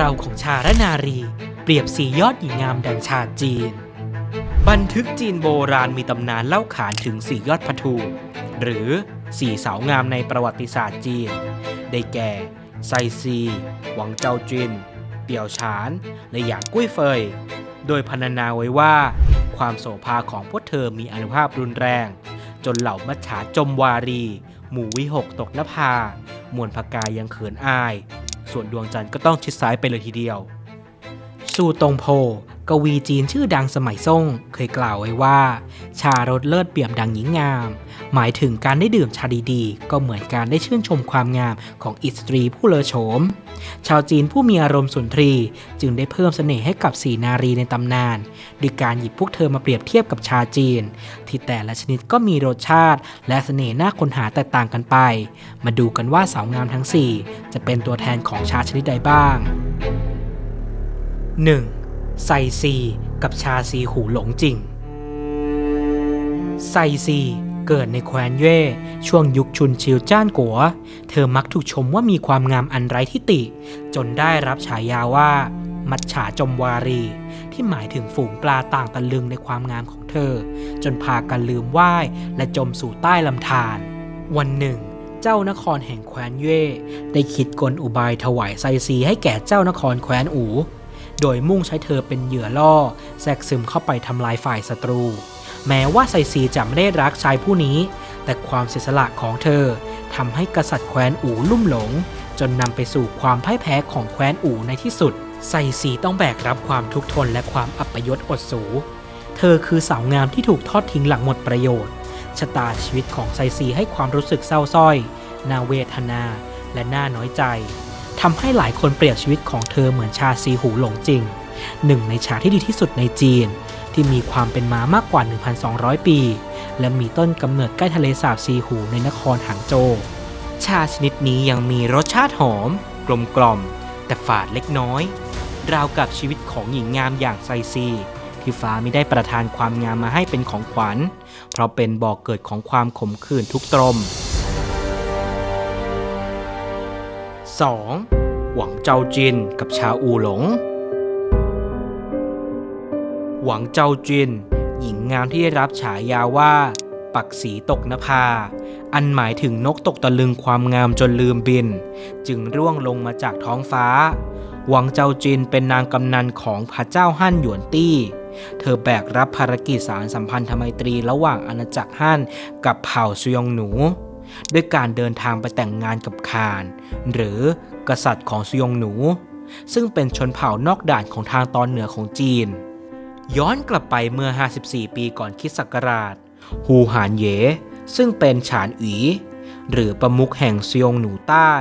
ราวของชาและนารี เปรียบสียอดหญิงงามดังชาจีน บันทึกจีนโบราณมีตำนานเล่าขานถึงสี่ยอดพระทูหรือสี่สาวงามในประวัติศาสตร์จีน ได้แก่ ไซซี หวังเจ้าจินเปี่ยวฉาน และหยางกุ้ยเฟย โดยพรรณนาไว้ว่า ความโสภาของพวกเธอมีอนุภาพรุนแรง จนเหล่ามัจฉาจมวารี หมู่วิหกตกนภา มวลพกายยังเขินอาย ส่วนดวงจันทร์ก็ต้องชิดซ้ายไปเลยทีเดียวซูตงโพ กวีจีนชื่อดังสมัยซ่งเคยกล่าวไว้ว่า ชารสเลิศเปี่ยมดังหญิงงาม หมายถึงการได้ดื่มชาดีๆ ก็เหมือนการได้ชื่นชมความงามของอิสตรีผู้เลอโฉม ชาวจีนผู้มีอารมณ์สุนทรีจึงได้เพิ่มเสน่ห์ให้กับสีนารีในตำนานด้วยการหยิบพวกเธอมาเปรียบเทียบกับชาจีน ที่แต่ละชนิดก็มีรสชาติ และเสน่ห์น่าค้นหาแตกต่างกันไป มาดูกันว่าสาวงามทั้ง 4 จะเป็นตัวแทนของชาชนิดใดบ้าง 1. ไซซีกับชาซีหูหลงจริง ไซซีเกิดในแคว้นเย่ช่วงยุคชุนชิวจ้านกัว เธอมักถูกชมว่ามีความงามอันไร้ที่ติจนได้รับฉายาว่า มัจฉาจมวารี ที่หมายถึงฝูงปลาต่างตะลึงในความงามของเธอ จนพากันลืมไหว้และจมสู่ใต้ลำธารวันหนึ่ง เจ้านครแห่งแคว้นเย่ได้คิดกลอุบายถวายไซซีให้แก่เจ้านครแคว้นอู โดยมุ่งใช้เธอเป็นเหยื่อล่อ แทรกซึมเข้าไปทำลายฝ่ายศัตรู แม้ว่าไซซีจะไม่ได้รักชายผู้นี้ แต่ความเสียสละของเธอทำให้กษัตริย์แคว้นอูลุ่มหลง จนนำไปสู่ความพ่ายแพ้ของแคว้นอูในที่สุด ไซซีต้องแบกรับความทุกข์ทนและความอัปยศอดสูเธอคือสาวงามที่ถูกทอดทิ้งหลังหมดประโยชน์ ชะตาชีวิตของไซซีให้ความรู้สึกเศร้าส้อย น่าเวทนา และน่าน้อยใจ ทำให้หลายคนเปรียบชีวิตของเธอเหมือนชาซีหูหลงจริง หนึ่งในชาที่ดีที่สุดในจีน ที่มีความเป็นมามากกว่า 1,200 ปี และมีต้นกำเนิดใกล้ทะเลสาบซีหูในนครหางโจวชาชนิดนี้ยังมีรสชาติหอม กลมกล่อม แต่ฝาดเล็กน้อย ราวกับชีวิตของหญิงงามอย่างไซซี ที่ฟ้าไม่ได้ประทานความงามมาให้เป็นของขวัญ เพราะเป็นบ่อกเกิดของความขมขื่นทุกตรม 2. หวังเจ้าจินกับชาอูหลง หวังเจ้าจิน หญิงงามที่ได้รับฉายาว่า ปักสีตกนภา อันหมายถึงนกตกตะลึงความงามจนลืมบิน จึงร่วงลงมาจากท้องฟ้า หวังเจ้าจินเป็นนางกำนันของพระเจ้าฮั่นหยวนตี้เธอแบกรับภารกิจสารสัมพันธไมตรีระหว่างอาณาจักรฮั่นกับเผ่าซุยองหนู ด้วยการเดินทางไปแต่งงานกับคาน หรือกษัตริย์ของซุยงหนู ซึ่งเป็นชนเผ่านอกด่านของทางตอนเหนือของจีน ย้อนกลับไปเมื่อ 54 ปีก่อนคริสต์ศักราช ฮูหานเย ซึ่งเป็นฉานอีหรือประมุขแห่งซยงหนูใต้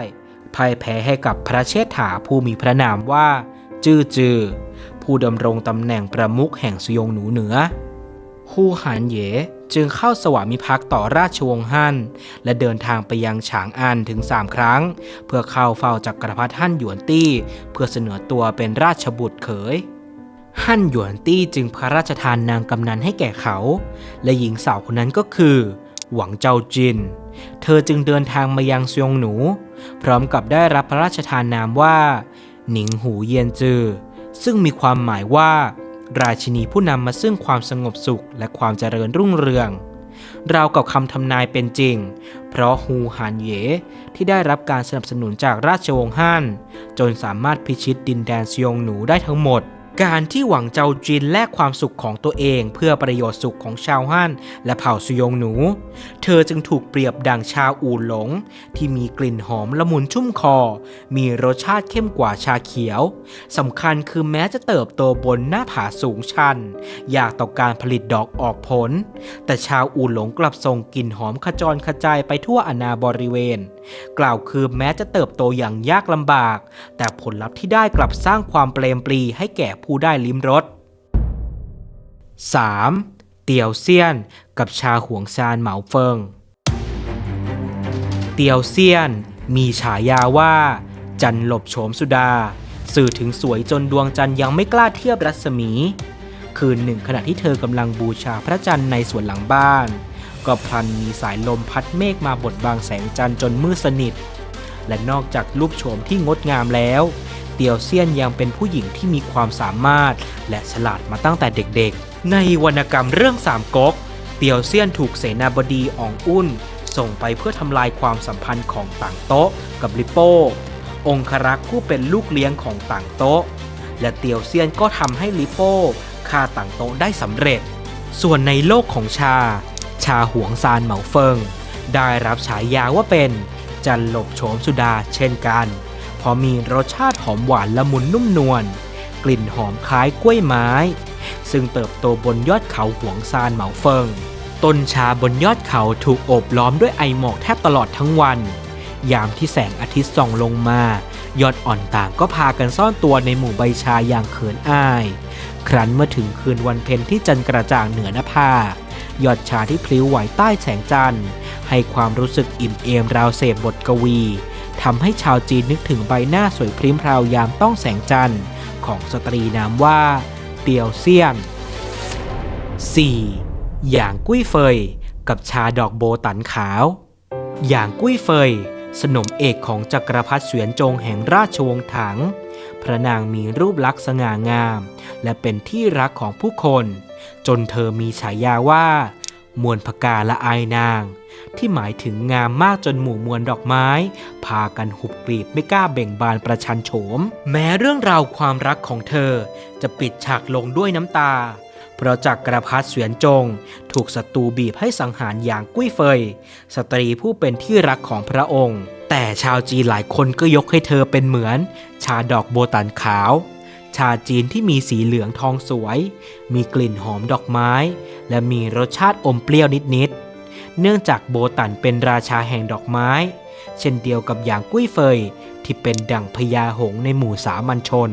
พ่ายแพ้ให้กับพระเชษฐาผู้มีพระนามว่า จื้อจือ ผู้ดำรงตำแหน่งประมุขแห่งซยงหนูเหนือ ฮูหานเย จึงเข้าสวามิภักดิ์ต่อราชวงศ์ฮั่นและเดินทางไปยังฉางอันถึง 3 ครั้ง เพื่อเข้าเฝ้าจักรพรรดิฮั่นหยวนตี้ เพื่อเสนอตัวเป็นราชบุตรเขยฮั่นหยวนตี้จึงพระราชทานนางกำนันให้แก่เขา และหญิงสาวคนนั้นก็คือ หวังเจ้าจิน เธอจึงเดินทางมายังเซียงหนู พร้อมกับได้รับพระราชทานนามว่า หนิงหูเยียนจือ ซึ่งมีความหมายว่า ราชินีผู้นำมาซึ่งความสงบสุขและความเจริญรุ่งเรือง ราวกับคำทำนายเป็นจริง เพราะฮูหานเยที่ได้รับการสนับสนุนจากราชวงศ์ฮั่นจนสามารถพิชิตดินแดนซยงหนูได้ทั้งหมด การที่หวังเจ้าจินแลกความสุขของตัวเอง เพื่อประโยชน์สุขของชาวฮั่นและเผ่าซยงหนู เธอจึงถูกเปรียบดังชาอูหลง ที่มีกลิ่นหอมละมุนชุ่มคอ มีรสชาติเข้มกว่าชาเขียวสำคัญคือแม้จะเติบโตบนหน้าผาสูงชัน ยากต่อการผลิตดอกออกผล แต่ชาวอูหลงกลับส่งกลิ่นหอมขจรขจายไปทั่วอาณาบริเวณกล่าวคือแม้จะเติบโตอย่างยากลำบาก แต่ผลลัพธ์ที่ได้กลับสร้างความเปลมปลีให้แก่ผู้ได้ลิ้มรส 3. เตียวเซียน กับชาหวงซานเหมาเฟิง เตียวเซียน มีฉายาว่า จันหลบโฉมสุดา สื่อถึงสวยจนดวงจันทร์ยังไม่กล้าเทียบรัศมี คืนหนึ่งขณะที่เธอกำลังบูชาพระจันทร์ในสวนหลังบ้าน ก็พลันมีสายลมพัดเมฆมาบดบังแสงจันทร์จนมืดสนิท และนอกจากรูปโฉมที่งดงามแล้ว เตียวเซียนยังเป็นผู้หญิงที่มีความสามารถ และฉลาดมาตั้งแต่เด็กๆ ในวรรณกรรมเรื่องสามก๊ก เตียวเซียนถูกเสนาบดีอองอุ่น ส่งไปเพื่อทำลายความสัมพันธ์ของต่างโต๊ะ กับลิโป้ องครักษ์ผู้เป็นลูกเลี้ยงของต่างโต๊ะ และเตียวเซียนก็ทำให้ลิโป้ฆ่าต่างโต๊ะได้สำเร็จ ส่วนในโลกของชา ชาหวงซานเหมาเฟิง ได้รับฉายาว่าเป็น จันหลบโฉมสุดาเช่นกัน เพราะมีรสชาติหอมหวานละมุนนุ่มนวลกลิ่นหอมคล้ายกล้วยไม้ ซึ่งเติบโตบนยอดเขาหวงซานเหมาเฟิง ต้นชาบนยอดเขาถูกโอบล้อมด้วยไอหมอกแทบตลอดทั้งวัน ยามที่แสงอาทิตย์ส่องลงมา ยอดอ่อนต่างก็พากันซ่อนตัวในหมู่ใบชาอย่างเขินอาย ครั้นเมื่อถึงคืนวันเพ็ญที่จันกระจ่างเหนือหน้าผา ยอดชาที่พลิ้วไหวใต้แสงจันทร์ ให้ความรู้สึกอิ่มเอมราวเสพบทกวีทำให้ชาวจีนนึกถึงใบหน้าสวยพริ้มพราวยามต้องแสงจันทร์ ของสตรีนามว่า เตียวเซียน 4. หยางกุ้ยเฟย กับชาดอกโบตันขาวหยางกุ้ยเฟย สนมเอกของจักรพรรดิเสวียนจงแห่งราชวงศ์ถัง พระนางมีรูปลักษณ์สง่างาม และเป็นที่รักของผู้คน จนเธอมีฉายาว่า มวลพกาละอายนาง ที่หมายถึงงามมากจนหมู่มวลดอกไม้ พากันหุบกลีบไม่กล้าเบ่งบานประชันโฉม แม้เรื่องราวความรักของเธอ จะปิดฉากลงด้วยน้ำตาเพราะจากกระพัดเสวียนจง ถูกศัตรูบีบให้สังหารอย่างกุ้ยเฟย สตรีผู้เป็นที่รักของพระองค์ แต่ชาวจีนหลายคนก็ยกให้เธอเป็นเหมือน ชาดอกโบตันขาว ชาจีนที่มีสีเหลืองทองสวย มีกลิ่นหอมดอกไม้ และมีรสชาติอมเปรี้ยวนิดๆ เนื่องจากโบตันเป็นราชาแห่งดอกไม้ เช่นเดียวกับอย่างกุ้ยเฟยที่เป็นดั่งพญาหงในหมู่สามัญชน